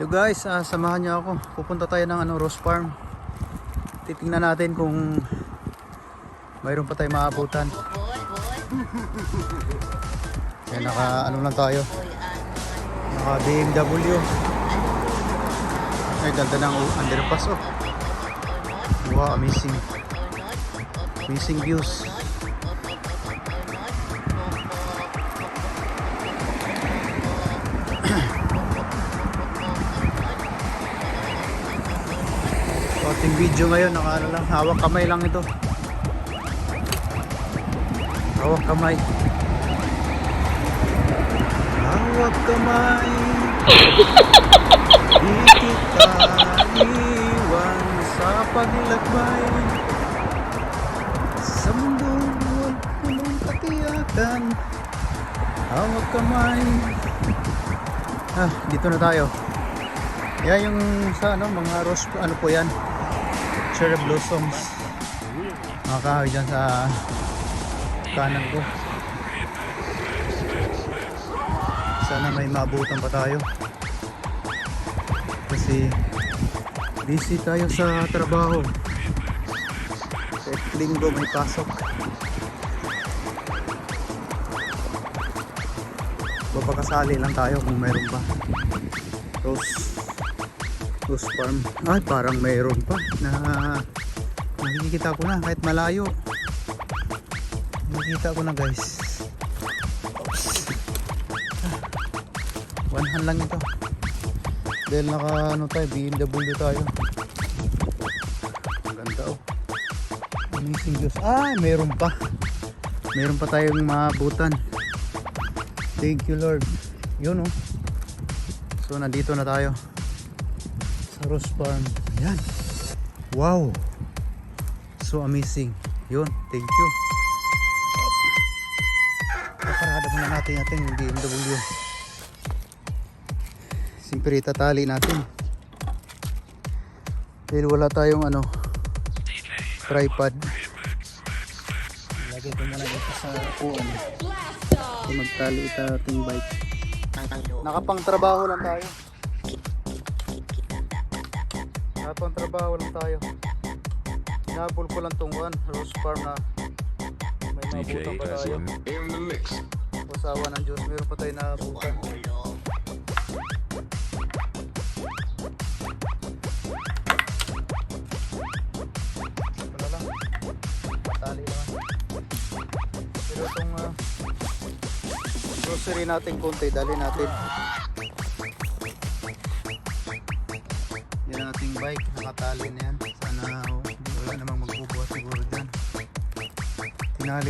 Hello guys, ah, samahan niyo ako. Pupunta tayo ng ano, Rose Farm. Titingnan natin kung mayroon pa tayo maabutan. Kaya naka ano lang tayo. Naka BMW. Ay ganda ng underpass oh. Wow, amazing. Amazing views. Ating video ngayon, naka ano lang, hawak kamay lang ito. Hawak kamay. Hawak kamay. Di kita iwan sa paglakbay. Sa mundong walang katiyakan. Hawak kamay. Ah, dito na tayo. Yan yung sa ano, mga rose, ano po yan? Cherry blossoms. Mga kahoy dyan sa kanan ko. Sana may maabutan pa tayo. Kasi busy tayo sa trabaho. Sa linggo may pasok. Papakasali lang tayo kung mayroon pa. Rose Rose Farm. Ay, parang mayroon pa na nakikita ko na kahit malayo. Nakikita ko na guys. Oops. One hand lang ito. Dahil naka ano tayo, BMW tayo. Ang ganda oh. Amazing views. Ah, mayroon pa. Mayroon pa tayong maabutan. Thank you Lord. Yun oh. So nandito na tayo sa Rose Farm. Ayan. Wow. So amazing. Yun. Thank you. Paparada muna natin natin yung BMW. Siyempre itatali natin. Dahil wala tayong ano tripod. Lagay ko muna dito sa. So magtali ito ating bike. Nakapang trabaho lang tayo. Nakapang trabaho lang tayo. Hinabol ko lang tong one, Rose Farm na may mabutan pa tayo. in the mix. Usawa ng Diyos, meron pa tayo nabutan. Wala lang. Tali lang. Pero itong ah, grocery natin konti, dali natin.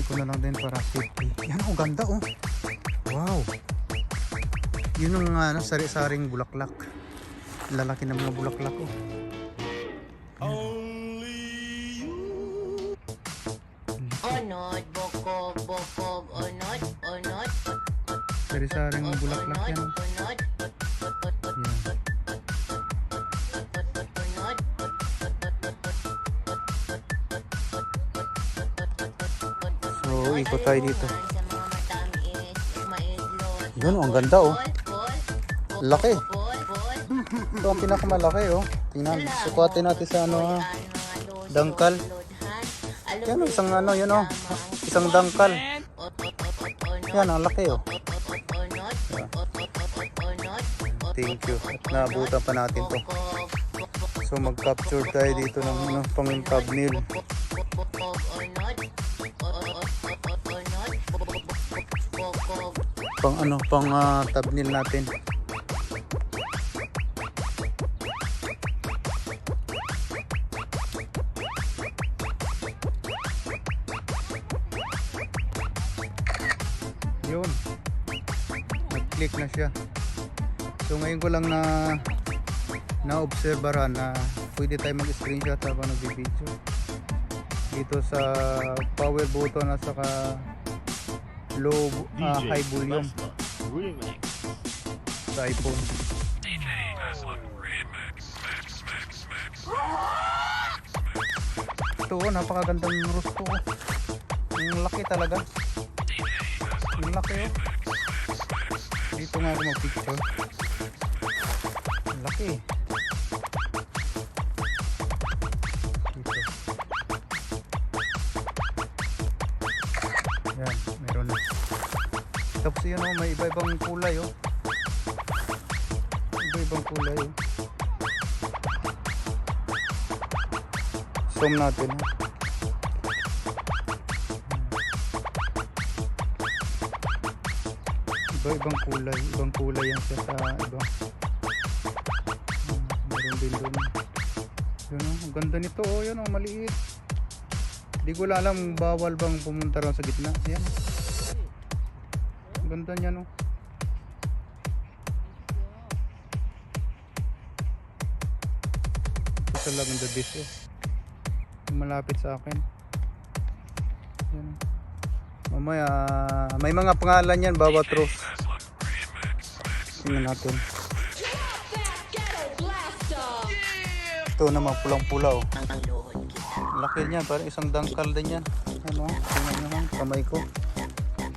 Tinali ko na lang din para safety. Yan ang ganda oh. Wow. Yun ang ano, sari-saring bulaklak. Lalaki ng mga bulaklak oh. Onod, bokog, bokog, onod, onod, Sari-saring bulaklak yan. onod, onod, So, ikot tayo dito. Yun, ang ganda oh. Laki. Ito ang pinakamalaki oh. Tingnan, sukatin natin sa ano ah. Dangkal. Yan oh, isang ano, yun oh. Isang dangkal. Yan, ang laki oh. Thank you. At naabutan pa natin to. So mag-capture tayo dito ng ano, pang thumbnail. Pang ano, pang uh, thumbnail natin. Yun. Nag-click na siya. So ngayon ko lang na na-obserbaran na pwede tayo mag-screenshot habang nag-video. Dito sa power button at saka low ah, high volume sa iPhone. Ito oh, napakagandang roof to. oh. Ang laki talaga. Ang laki oh. Dito nga ako mag-picture. Ang laki. Dito. Tapos yun oh, may iba-ibang kulay oh. Iba-ibang kulay oh. Zoom natin oh. Iba-ibang kulay, ibang kulay yan siya sa iba. Hmm, Meron din doon. Yun oh, ang ganda nito oh, yun oh, maliit. Hindi ko alam bawal bang pumunta raw sa gitna. Yan. Ganda niya no. Ito lang the best. Yung Malapit sa akin. Yan. Mamaya, may mga pangalan yan bawat rose. Tingnan natin. Ito naman pulang-pula. Ang luhod kita. Laki niya, parang isang dangkal din yan. Ano, tingnan lang, kamay ko.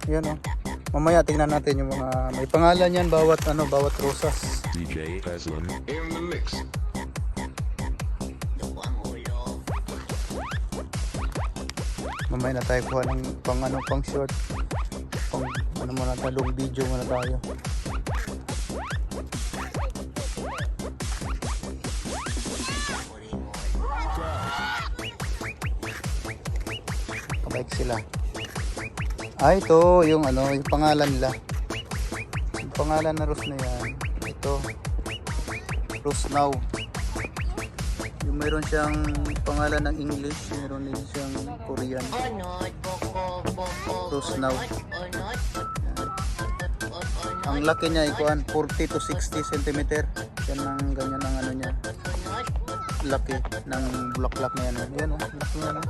Yan oh. Mamaya tingnan natin yung mga, may pangalan yan bawat ano, bawat rosas. DJ Aslan. In the mix. Mamaya na tayo kuha ng pang ano, pang short. Pang ano muna tayo, long video muna tayo. Kabike sila. Ah, ito yung ano, yung pangalan nila. Yung pangalan na Rose na yan. Ito. Rose Now. Yung meron siyang pangalan ng English, meron din siyang Korean. Rose now. Ang laki niya, ikuan, 40 to 60 cm. Yan ang ganyan ang ano niya. Laki ng bulaklak na yan. Yan oh, laki niya. No?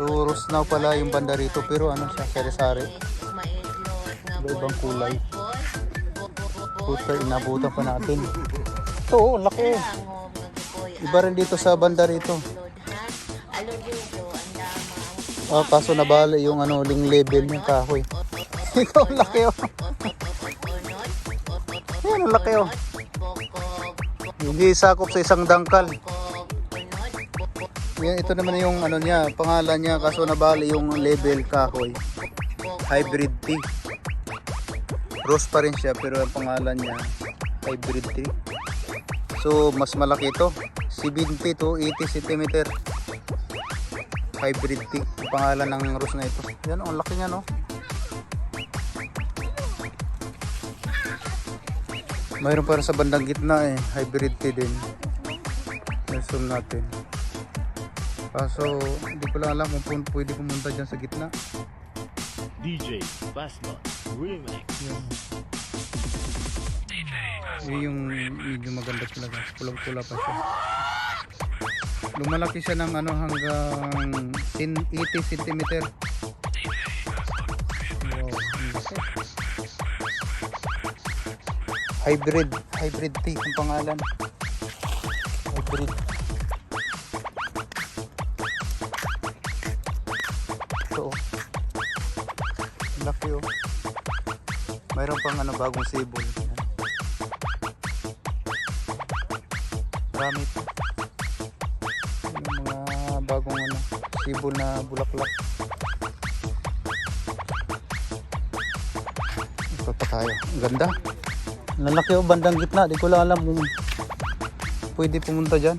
So, rose now pala yung banda rito. Pero ano siya, sari-sari. Iba-ibang kulay. Puta, inabutan pa natin. Ito, oh, laki. Iba rin dito sa banda rito. Ah, kaso nabali yung ano, ling level ng kahoy. Ito, laki oh. Yan, ang laki oh. Hindi sakop sa isang dangkal. Yan, ito naman yung ano niya, pangalan niya kaso nabali yung level kahoy. Hybrid tea. Rose pa rin siya pero ang pangalan niya hybrid tea. So mas malaki ito. 70 to 80 cm. Hybrid tea. Ang pangalan ng rose na ito. Yan, ang laki niya no. Mayroon pa rin sa bandang gitna eh. Hybrid tea din. I-zoom natin. Kaso hindi ko lang alam kung pwede pumunta dyan sa gitna. DJ Basma Remix. Yan. Yun yung medyo maganda talaga. Pulang-pula pa siya. Lumalaki siya ng ano hanggang sin- 80 cm. Wow. Hybrid, hybrid tea ang pangalan. Hybrid. Oh. Mayroon pang ano bagong sibol. Marami. Yung mga bagong ano, sibol na bulaklak. Ito pa tayo. Ang ganda. Lalaki oh, bandang gitna. Di ko lang alam kung pwede pumunta dyan.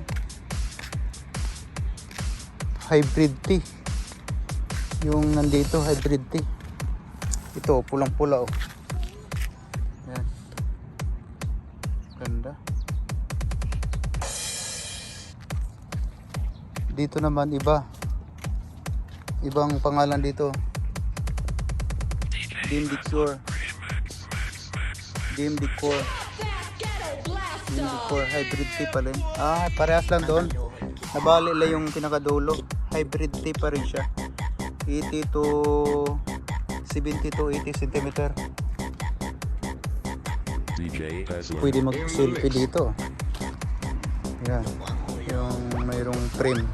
Hybrid tea. Yung nandito, hybrid tea. Ito, pulang-pula oh. Yan. Ganda. Dito naman iba. Ibang pangalan dito. Dim Decor. Dim Decor. Dim Decor. Hybrid tea pa rin. Ah, parehas lang doon. Nabali lang yung pinakadulo. Hybrid tea pa rin siya. 80 to 70 to 80 cm. Pwede mag-selfie dito. Yan. Yung mayroong frame.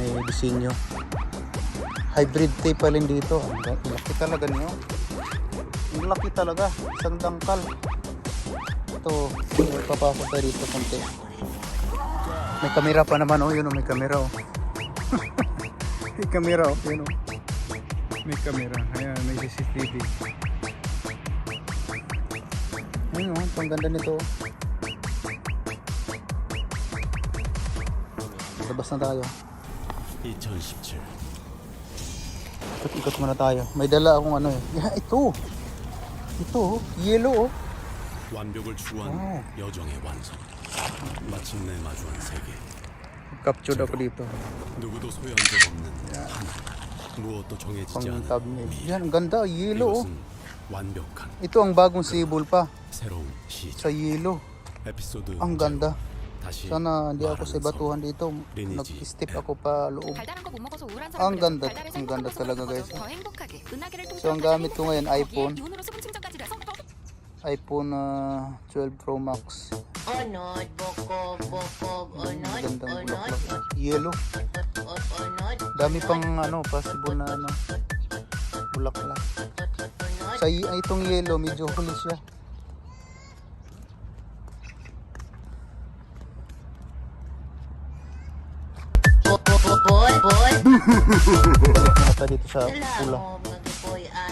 May disenyo. Hybrid tape pa rin dito. Ang laki talaga niyo. Ang laki talaga. Isang dangkal. dito. Papasok tayo dito konti. May kamera pa naman oh, yun oh, may kamera oh. may kamera oh, yun oh May kamera. Ayan, may CCTV. Ayun oh, ang ganda nito. oh. Labas na tayo. 2017 Ikot-ikot muna tayo. May dala akong ano eh. Yeah, ito. Ito oh, yellow oh. 완벽을 추구한 오. 여정의 완성 마침내 마주한 세계 Captured ako dito. 누구도 소유한 적 없는 하나 무엇도 정해지지 Pang 않은 thumbnail. 미 Yan, ang ganda. Yellow oh. 이것은 완벽한 Ito ang bagong sibol pa 새로운 시작 sa yellow. 에피소드 Ang ganda. 다시 Sana hindi ako sa 말하는 batuhan dito. 리니지 Nag-step ako pa loob. 달달한 거 못 먹어서 우울한 ang 사람들은 ganda. 달달해서 ang ganda 행복한 talaga 모습을 guys. 보여줘 더 행복하게 은하계를 So, ang gamit ko ngayon, iPhone. 이온으로 수분 충전까지 해서 iPhone ah, 12 Pro Max. Onod, bokog, bokog, onod, Gandang onod, bulaklak. Yellow. Dami pang ano, possible na ano, bulaklak. Sa itong yellow, medyo huli siya. Boy, boy, boy. Balik na tayo dito sa pula.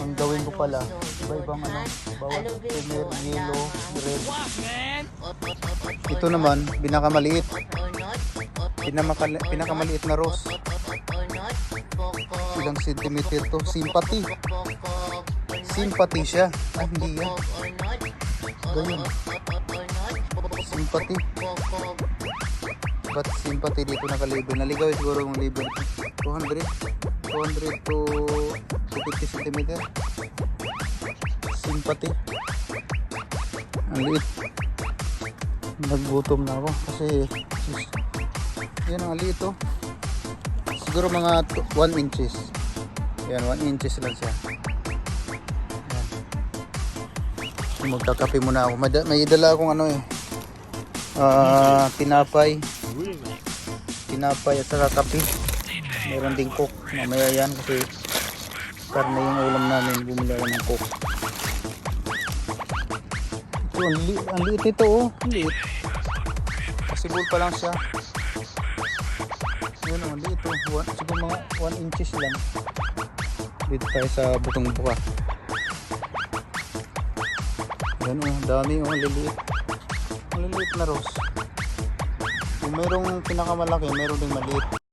Ang gawin ko pala, iba-ibang ano, bawat premier, yellow, red. Ito naman, pinakamaliit. Pinakamaliit na rose. Ilang centimeter to? Sympathy. Sympathy siya. Ah, hindi yan. Ganyan. Sympathy. Ba't sympathy dito nakalabel? Naligaw eh, siguro yung label. 200? 200 to 250 centimeter. Sympathy. Ang liit. Naggutom na ako kasi yan ang alito siguro mga 1 inches. Yan 1 inches lang siya. Yan. magkakape muna ako. May, may dala akong ano eh. Uh, tinapay. Tinapay at saka kape. Meron ding cook mamaya yan kasi karne yung ulam namin bumila ng cook ito ang, li ang liit nito oh. Liit. Kasibol pa lang siya. Oh, ang liit oh. Siguro mga 1 inches lang. Dito tayo sa butong buka. Yan oh, dami oh, ang liliit. Ang liliit na rose. Kung merong pinakamalaki, meron ding maliit.